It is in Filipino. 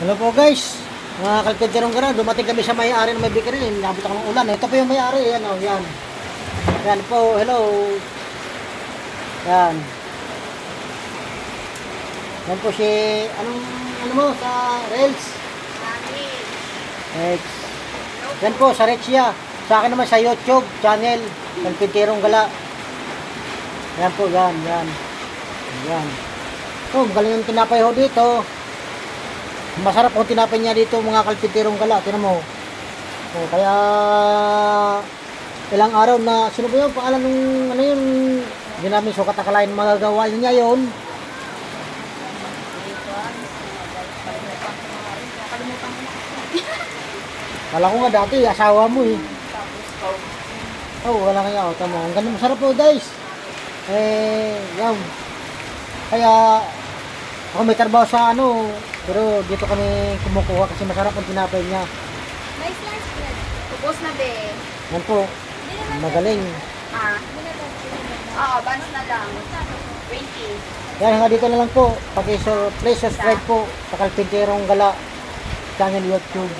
Hello po guys. Mga kalpinterong gano'n, dumating kami sa may-ari ng may bakery. Nabot ako ng ulan. Ito po yung may-ari. Yan o, yan. Yan po, hello. Yan. Yan po si, anong, ano mo, sa Rails? Rex. Yan po, sa Rexia. Sa akin naman sa YouTube channel, Kalpinterong Gala. Yan po, yan, yan. Yan. Oh, magaling yung tinapay ho dito. Masarap kung tinapay niya dito mga kalpinterong gala. Tinan mo. Oh, kaya ilang araw na sino ba yung pangalan nung ano yun hindi namin sukat akalain magagawa niya yun Kala ko nga dati asawa mo eh Oh, wala kaya oh, tama. Ang ganda masarap po guys. Eh, yan. Kaya ako may trabaho sa ano, pero dito kami kumukuha kasi masarap ang tinapay niya. May slice bread. Tubos na be. Yan po, magaling. Ah. Oo, buns na lang. 20. Yan, hanggang dito na lang po. Pag-please subscribe po sa Kalpinterong Gala channel YouTube.